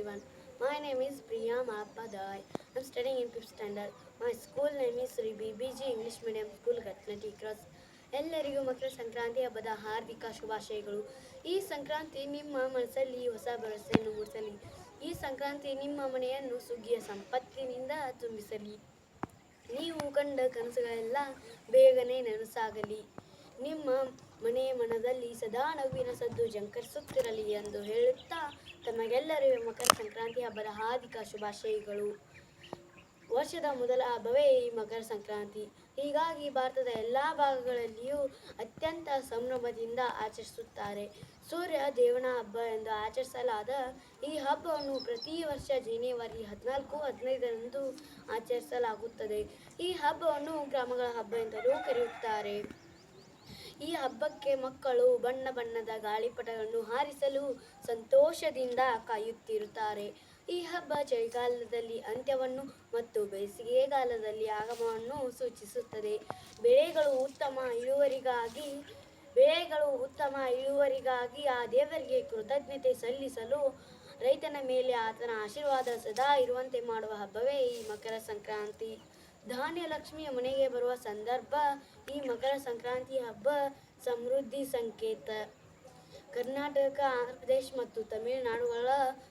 everyone. My name is Priya Mapadai. I'm studying in 5th standard. My school name is Sri BBG English Medium School, Gatnati Cross. ಎಲ್ಲರಿಗೂ ಮಕ್ಕಳ ಸಂಕ್ರಾಂತಿ ಹಬ್ಬದ ಹಾರ್ದಿಕ ಶುಭಾಶಯಗಳು ಈ ಸಂಕ್ರಾಂತಿ ನಿಮ್ಮ ಮನಸ್ಸಲ್ಲಿ ಹೊಸ ಭರವಸೆಯನ್ನು ಮೂಡಿಸಲಿ ಈ ಸಂಕ್ರಾಂತಿ ನಿಮ್ಮ ಮನೆಯನ್ನು ಸುಗ್ಗಿಯ ಸಂಪತ್ತಿನಿಂದ ತುಂಬಿಸಲಿ ನೀವು ಕಂಡ ಕನಸುಗಳೆಲ್ಲ ಬೇಗನೆ ನನಸಾಗಲಿ ನಿಮ್ಮ ಮನೆ ಮನದಲ್ಲಿ ಸದಾ ನಗುವಿನ ಸದ್ದು ಜಂಕರಿಸುತ್ತಿರಲಿ ಎಂದು ಹೇಳುತ್ತಾ ತಮಗೆಲ್ಲರಿಗೂ ಮಕರ ಸಂಕ್ರಾಂತಿ ಹಬ್ಬದ ಹಾರ್ದಿಕ ಶುಭಾಶಯಗಳು. ವರ್ಷದ ಮೊದಲ ಹಬ್ಬವೇ ಈ ಮಕರ ಸಂಕ್ರಾಂತಿ. ಹೀಗಾಗಿ ಭಾರತದ ಎಲ್ಲ ಭಾಗಗಳಲ್ಲಿಯೂ ಅತ್ಯಂತ ಸಂಭ್ರಮದಿಂದ ಆಚರಿಸುತ್ತಾರೆ. ಸೂರ್ಯ ದೇವನ ಹಬ್ಬ ಎಂದು ಆಚರಿಸಲಾದ ಈ ಹಬ್ಬವನ್ನು ಪ್ರತಿ ವರ್ಷ ಜನವರಿ ಹದಿನಾಲ್ಕು, ಹದಿನೈದರಂದು ಆಚರಿಸಲಾಗುತ್ತದೆ. ಈ ಹಬ್ಬವನ್ನು ಗ್ರಾಮಗಳ ಹಬ್ಬ ಎಂದಲೂ ಕರೆಯುತ್ತಾರೆ. ಈ ಹಬ್ಬಕ್ಕೆ ಮಕ್ಕಳು ಬಣ್ಣ ಬಣ್ಣದ ಗಾಳಿಪಟಗಳನ್ನು ಹಾರಿಸಲು ಸಂತೋಷದಿಂದ ಕಾಯುತ್ತಿರುತ್ತಾರೆ. ಈ ಹಬ್ಬ ಚಳಿಗಾಲದಲ್ಲಿ ಅಂತ್ಯವನ್ನು ಮತ್ತು ಬೇಸಿಗೆಗಾಲದಲ್ಲಿ ಆಗಮವನ್ನು ಸೂಚಿಸುತ್ತದೆ. ಬೆಳೆಗಳು ಉತ್ತಮ ಇಳುವರಿಗಾಗಿ, ಬೆಳೆಗಳು ಉತ್ತಮ ಇಳುವರಿಗಾಗಿ ಆ ದೇವರಿಗೆ ಕೃತಜ್ಞತೆ ಸಲ್ಲಿಸಲು ರೈತನ ಮೇಲೆ ಆತನ ಆಶೀರ್ವಾದ ಸದಾ ಇರುವಂತೆ ಮಾಡುವ ಹಬ್ಬವೇ ಈ ಮಕರ ಸಂಕ್ರಾಂತಿ. ಧಾನ್ಯ ಲಕ್ಷ್ಮಿಯ ಮನೆಗೆ ಬರುವ ಸಂದರ್ಭ ಈ ಮಕರ ಸಂಕ್ರಾಂತಿ ಹಬ್ಬ ಸಮೃದ್ಧಿ ಸಂಕೇತ. ಕರ್ನಾಟಕ, ಆಂಧ್ರ ಪ್ರದೇಶ ಮತ್ತು ತಮಿಳುನಾಡುಗಳ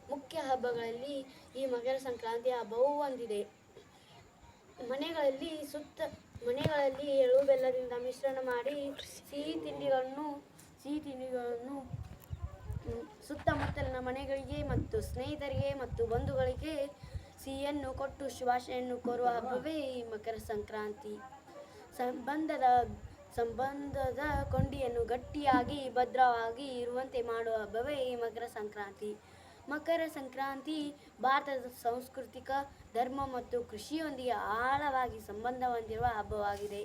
ಮುಖ್ಯ ಹಬ್ಬಗಳಲ್ಲಿ ಈ ಮಕರ ಸಂಕ್ರಾಂತಿ ಹಬ್ಬವೂ ಒಂದಿದೆ. ಮನೆಗಳಲ್ಲಿ ಸುತ್ತ, ಮನೆಗಳಲ್ಲಿ ಎಳು ಬೆಲ್ಲದಿಂದ ಮಿಶ್ರಣ ಮಾಡಿ ಸಿಹಿ ತಿಂಡಿಗಳನ್ನು ಸಿಹಿ ತಿಂಡಿಗಳನ್ನು ಸುತ್ತಮುತ್ತಲಿನ ಮನೆಗಳಿಗೆ ಮತ್ತು ಸ್ನೇಹಿತರಿಗೆ ಮತ್ತು ಬಂಧುಗಳಿಗೆ ಸಿಹಿಯನ್ನು ಕೊಟ್ಟು ಶುಭಾಶಯನ್ನು ಕೋರುವ ಹಬ್ಬವೇ ಈ ಮಕರ ಸಂಕ್ರಾಂತಿ. ಸಂಬಂಧದ ಸಂಬಂಧದ ಕೊಂಡಿಯನ್ನು ಗಟ್ಟಿಯಾಗಿ, ಭದ್ರವಾಗಿ ಇರುವಂತೆ ಮಾಡುವ ಹಬ್ಬವೇ ಈ ಮಕರ ಸಂಕ್ರಾಂತಿ. ಮಕರ ಸಂಕ್ರಾಂತಿ ಭಾರತದ ಸಾಂಸ್ಕೃತಿಕ, ಧರ್ಮ ಮತ್ತು ಕೃಷಿಯೊಂದಿಗೆ ಆಳವಾಗಿ ಸಂಬಂಧ ಹೊಂದಿರುವ ಹಬ್ಬವಾಗಿದೆ.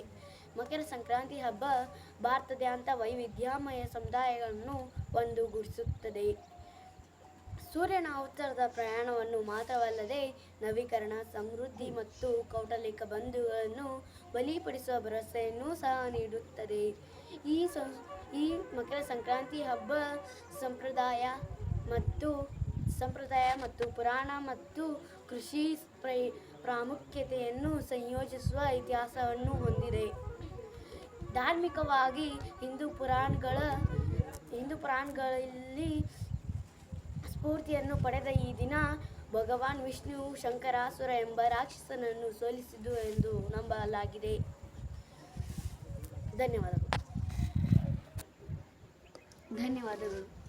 ಮಕರ ಸಂಕ್ರಾಂತಿ ಹಬ್ಬ ಭಾರತದಾದ್ಯಂತ ವೈವಿಧ್ಯಮಯ ಸಮುದಾಯಗಳನ್ನು ಒಂದುಗೂಡಿಸುತ್ತದೆ. ಸೂರ್ಯನ ಉತ್ತರದ ಪ್ರಯಾಣವನ್ನು ಮಾತ್ರವಲ್ಲದೆ ನವೀಕರಣ, ಸಮೃದ್ಧಿ ಮತ್ತು ಕೌಟಲಿಕ ಬಂಧುಗಳನ್ನು ಬಲಿಪಡಿಸುವ ಭರವಸೆಯನ್ನು ಸಹ ನೀಡುತ್ತದೆ. ಈ ಈ ಮಕರ ಸಂಕ್ರಾಂತಿ ಹಬ್ಬ ಸಂಪ್ರದಾಯ ಮತ್ತು ಸಂಪ್ರದಾಯ ಮತ್ತು ಪುರಾಣ ಮತ್ತು ಕೃಷಿ ಪ್ರಾಮುಖ್ಯತೆಯನ್ನು ಸಂಯೋಜಿಸುವ ಇತಿಹಾಸವನ್ನು ಹೊಂದಿದೆ. ಧಾರ್ಮಿಕವಾಗಿ ಹಿಂದೂ ಪುರಾಣಗಳ, ಹಿಂದೂ ಪುರಾಣಗಳಲ್ಲಿ ಸ್ಫೂರ್ತಿಯನ್ನು ಪಡೆದ ಈ ದಿನ ಭಗವಾನ್ ವಿಷ್ಣು ಶಂಕರಾಸುರ ಎಂಬ ರಾಕ್ಷಸನನ್ನು ಸೋಲಿಸಿದ್ದು ಎಂದು ನಂಬಲಾಗಿದೆ. ಧನ್ಯವಾದಗಳು. ಧನ್ಯವಾದಗಳು.